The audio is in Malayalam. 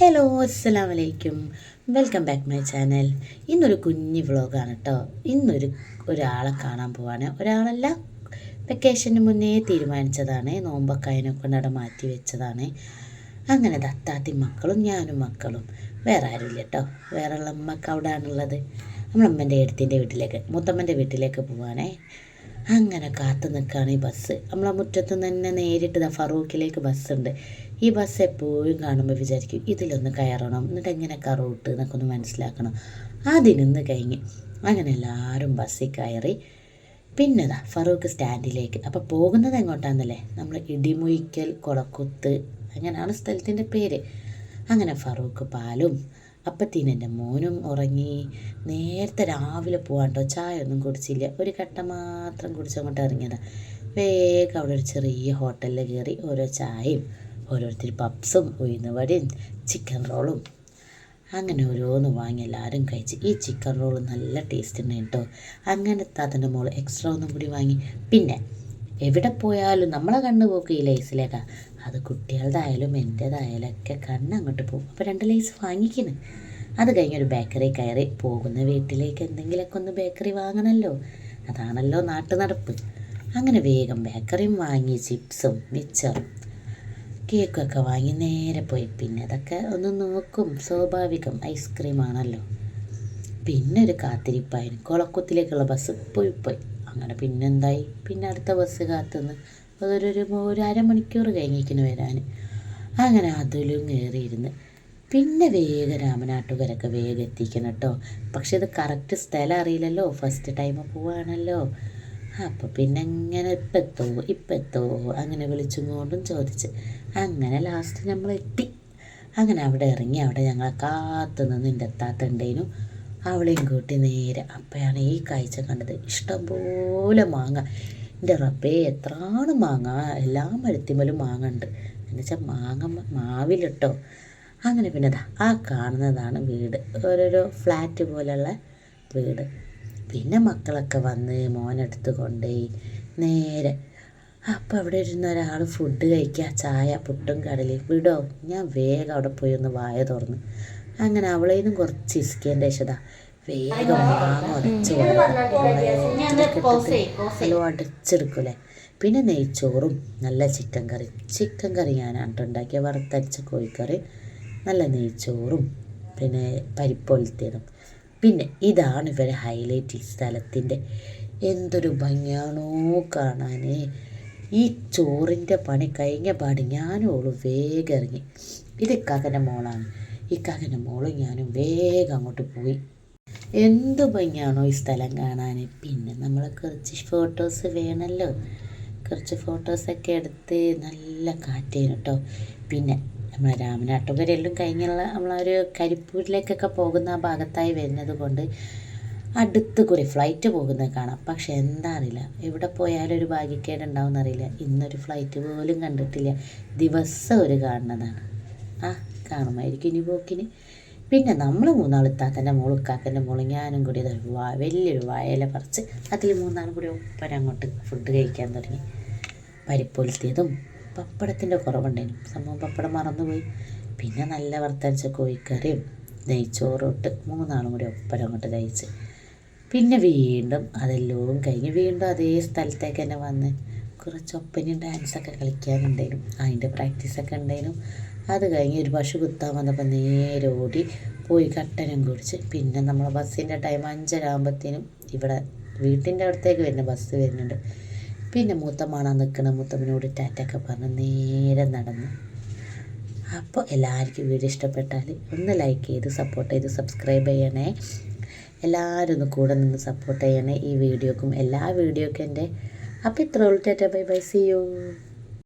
ഹലോ അസ്സാം വലൈക്കും വെൽക്കം ബാക്ക് മൈ ചാനൽ ഇന്നൊരു കുഞ്ഞു വ്ളോഗാണ് കേട്ടോ ഇന്നൊരു ഒരാളെ കാണാൻ പോവാണ്. ഒരാളല്ല വെക്കേഷന് മുന്നേ തീരുമാനിച്ചതാണ്. നോമ്പൊക്കെ അതിനെ കൊണ്ട് അവിടെ മാറ്റി വെച്ചതാണ്. അങ്ങനെ ദത്താത്തി മക്കളും ഞാനും മക്കളും. വേറെ ആരുമില്ല കേട്ടോ വേറെ ഉള്ള അമ്മയ്ക്ക് അവിടെ ആണുള്ളത് നമ്മളമ്മന്റെ എടുത്തിന്റെ വീട്ടിലേക്ക് മുത്തമ്മന്റെ വീട്ടിലേക്ക് പോവാണേ. അങ്ങനെ കാത്തു നിൽക്കുകയാണ് ഈ ബസ്. നമ്മളെ മുറ്റത്ത് തന്നെ നേരിട്ട് ഫറൂഖിലേക്ക് ബസ്സുണ്ട്. ഈ ബസ് എപ്പോഴും കാണുമ്പോൾ വിചാരിക്കും ഇതിലൊന്ന് കയറണം എന്നിട്ട് എങ്ങനെ കറൂട്ട് എന്നൊക്കെ ഒന്ന് മനസ്സിലാക്കണം. അതിനൊന്ന് കഴിഞ്ഞ് അങ്ങനെ എല്ലാവരും ബസ്സിൽ കയറി. പിന്നെ ദാ ഫറൂഖ് സ്റ്റാൻഡിലേക്ക്. അപ്പോൾ പോകുന്നത് എങ്ങോട്ടാണെന്നല്ലേ നമ്മൾ ഇടിമുയിക്കൽ കൊളക്കുത്ത് അങ്ങനെയാണ് സ്ഥലത്തിന്റെ പേര്. അങ്ങനെ ഫറൂഖ് പാലും അപ്പത്തിന് എന്റെ മോനും ഉറങ്ങി നേരത്തെ രാവിലെ പോകാണ്ടോ ചായ ഒന്നും കുടിച്ചില്ല. ഒരു കട്ട മാത്രം കുടിച്ചങ്ങോട്ട് ഇറങ്ങിയതാണ് വേഗം അവിടെ ഒരു ചെറിയ ഹോട്ടലിൽ കയറി ഓരോ ചായയും ഓരോരുത്തർ പപ്സും ഉഴുന്നുവടയും ചിക്കൻ റോളും. അങ്ങനെ ഓരോന്ന് വാങ്ങി എല്ലാവരും കഴിച്ച്. ഈ ചിക്കൻ റോൾ നല്ല ടേസ്റ്റ് ഉണ്ട് കേട്ടോ. അങ്ങനെ താത്തന്റെ മോൾ എക്സ്ട്രാ ഒന്നും കൂടി വാങ്ങി. പിന്നെ എവിടെ പോയാലും നമ്മളെ കണ്ണ് പോക്ക് ഈ അത് കുട്ടികളുടെ ആയാലും എന്റേതായാലും ഒക്കെ കണ്ണ് അങ്ങോട്ട് പോകും. അപ്പോൾ രണ്ട് ലേസ് വാങ്ങിക്കുന്നു അത് കഴിഞ്ഞൊരു ബേക്കറി കയറി പോകുന്ന വീട്ടിലേക്ക് എന്തെങ്കിലുമൊക്കെ ഒന്ന് ബേക്കറി വാങ്ങണമല്ലോ. അതാണല്ലോ നാട്ടു നടപ്പ് അങ്ങനെ വേഗം ബേക്കറിയും വാങ്ങി ചിപ്സും മിച്ചറും കേക്കൊക്കെ വാങ്ങി നേരെ പോയി. പിന്നെ അതൊക്കെ ഒന്ന് നോക്കും. സ്വാഭാവികം ഐസ്ക്രീമാണല്ലോ. പിന്നെ ഒരു കാത്തിരിപ്പായിരുന്നു. കുളക്കുത്തിലേക്കുള്ള ബസ് പോയി പോയി. അങ്ങനെ പിന്നെന്തായി? പിന്നെ അടുത്ത ബസ് കാത്തുനിന്ന്. അതൊരു ഒരു അരമണിക്കൂർ കഴിഞ്ഞിരിക്കുന്നു വരാൻ അങ്ങനെ അതിലും കയറിയിരുന്ന്. പിന്നെ വേഗം രാമനാട്ടുകരൊക്കെ വേഗം എത്തിക്കണം കേട്ടോ പക്ഷെ ഇത് കറക്റ്റ് സ്ഥലം അറിയില്ലല്ലോ. ഫസ്റ്റ് ടൈം പോവാണല്ലോ. അപ്പോൾ പിന്നെ എങ്ങനെ ഇപ്പം എത്തോ ഇപ്പം എത്തോ അങ്ങനെ വിളിച്ചും കൊണ്ടും ചോദിച്ച്. അങ്ങനെ ലാസ്റ്റ് നമ്മൾ എത്തി അങ്ങനെ അവിടെ ഇറങ്ങി അവിടെ ഞങ്ങളെ കാത്തു നിന്ന് എന്റെ അവളെയും കൂട്ടി നേരെ അപ്പോഴാണ് ഈ കാഴ്ച കണ്ടത്. ഇഷ്ടംപോലെ മാങ്ങ. എന്റെ റബ്ബേ എത്രാണ് മാങ്ങ? എല്ലാ മരത്തിമലും മാങ്ങ ഉണ്ട്. എന്നുവെച്ചാൽ മാങ്ങ മാവിലിട്ടോ. അങ്ങനെ പിന്നെ ആ കാണുന്നതാണ് വീട്. ഓരോരോ ഫ്ലാറ്റ് പോലെയുള്ള വീട്. പിന്നെ മക്കളൊക്കെ വന്ന് മോനെടുത്ത് കൊണ്ടുപോയി നേരെ. അപ്പോൾ അവിടെ ഇരുന്ന ഒരാൾ ഫുഡ് കഴിക്കുക ചായ പുട്ടും കടലയും. വിടോ ഞാൻ വേഗം അവിടെ പോയി ഒന്ന് വായ തുറന്നു. അങ്ങനെ അവളേനും കുറച്ച് ഇസ്കേന്റെ ശതാ വേഗം മാങ്ങ ഉടച്ച് പിന്നെ നെയ്ച്ചോറും നല്ല ചിക്കൻ കറി. ചിക്കൻ കറി കേട്ടോ ഉണ്ടാക്കിയ വറുത്തരച്ച കോഴിക്കറി നല്ല നെയ്ച്ചോറും പിന്നെ പരിപ്പൊലത്തേതും പിന്നെ ഇതാണ് ഇവരെ ഹൈലൈറ്റ് ഈ സ്ഥലത്തിന്റെ എന്തൊരു ഭംഗിയാണോ കാണാൻ ഈ ചോറിന്റെ പണി കഴിഞ്ഞ പാടി ഞാനും ഓളും വേഗം ഇറങ്ങി. ഇത് ഇക്കാക്കന്റെ മോളാണ് ഇക്കാക്കന്റെ മോളും ഞാനും വേഗം അങ്ങോട്ട് പോയി. എന്ത് ഭംഗിയാണോ ഈ സ്ഥലം കാണാൻ. പിന്നെ നമ്മൾ കുറച്ച് ഫോട്ടോസ് വേണമല്ലോ കുറച്ച് ഫോട്ടോസൊക്കെ എടുത്ത് നല്ല കാറ്റേനു കേട്ടോ പിന്നെ നമ്മളെ രാമനാട്ടുകരെല്ലാം കഴിഞ്ഞുള്ള നമ്മളൊരു കരിപ്പൂരിലേക്കൊക്കെ പോകുന്ന ആ ഭാഗത്തായി വരുന്നത് കൊണ്ട് അടുത്ത് കുറെ ഫ്ലൈറ്റ് പോകുന്നത് കാണാം. പക്ഷെ എന്താ അറിയില്ല. എവിടെ പോയാലും ഒരു ഭാഗ്യക്കേട് ഉണ്ടാവും എന്നറിയില്ല ഇന്നൊരു ഫ്ലൈറ്റ് പോലും കണ്ടിട്ടില്ല. ദിവസം ഒരു കാണുന്നതാണ്. ആ കാണുമായിരിക്കും ഇനി പോക്കിന്. പിന്നെ നമ്മൾ മൂന്നാൾ ഇത്താത്തന്റെ മോൾ കാക്കന്റെ മോൾ ഞാനും കൂടി വലിയൊരു വായല പറിച്ച് അതിൽ മൂന്നാളും കൂടി ഒപ്പരം അങ്ങോട്ട് ഫുഡ് കഴിക്കാൻ തുടങ്ങി. പരിപ്പൊലുത്തിയതും പപ്പടത്തിന്റെ കുറവുണ്ടായിരുന്നു സംഭവം പപ്പടം മറന്നുപോയി. പിന്നെ നല്ല വറുത്തരച്ച കോഴിക്കറിയും നെയ്ച്ചോറോട്ട് മൂന്നാളും കൂടി ഒപ്പരം അങ്ങോട്ട് കഴിച്ച്. പിന്നെ വീണ്ടും അതെല്ലാം കഴിഞ്ഞ് വീണ്ടും അതേ സ്ഥലത്തേക്ക് തന്നെ വന്ന് കുറച്ച് ഒപ്പനയും ഡാൻസൊക്കെ കളിക്കാനുണ്ടായിരുന്നു. അതിന്റെ പ്രാക്ടീസൊക്കെ ഉണ്ടായിരുന്നു. അത് കഴിഞ്ഞ് ഒരു പശു കുത്താൻ വന്നപ്പോൾ നേരെ ഓടി പോയി കട്ടനും കുടിച്ച്. പിന്നെ നമ്മൾ ബസ്സിന്റെ ടൈം അഞ്ചര അഞ്ചരാകുമ്പോഴത്തേനും ഇവിടെ വീട്ടിന്റെ അടുത്തേക്ക് വരുന്ന ബസ് വരുന്നുണ്ട്. പിന്നെ മൂത്തമ്മാണ് നിൽക്കണം മൂത്തമ്മനോട് ടാറ്റൊക്കെ പറഞ്ഞ് നേരെ നടന്ന്. അപ്പോൾ എല്ലാവർക്കും വീഡിയോ ഇഷ്ടപ്പെട്ടാൽ ഒന്ന് ലൈക്ക് ചെയ്ത് സപ്പോർട്ട് ചെയ്ത് സബ്സ്ക്രൈബ് ചെയ്യണേ. എല്ലാവരും ഒന്ന് കൂടെ നിന്ന് സപ്പോർട്ട് ചെയ്യണേ ഈ വീഡിയോക്കും. എല്ലാ വീഡിയോക്കും എന്റെ. അപ്പോൾ ഇത്ര tata bye bye. See you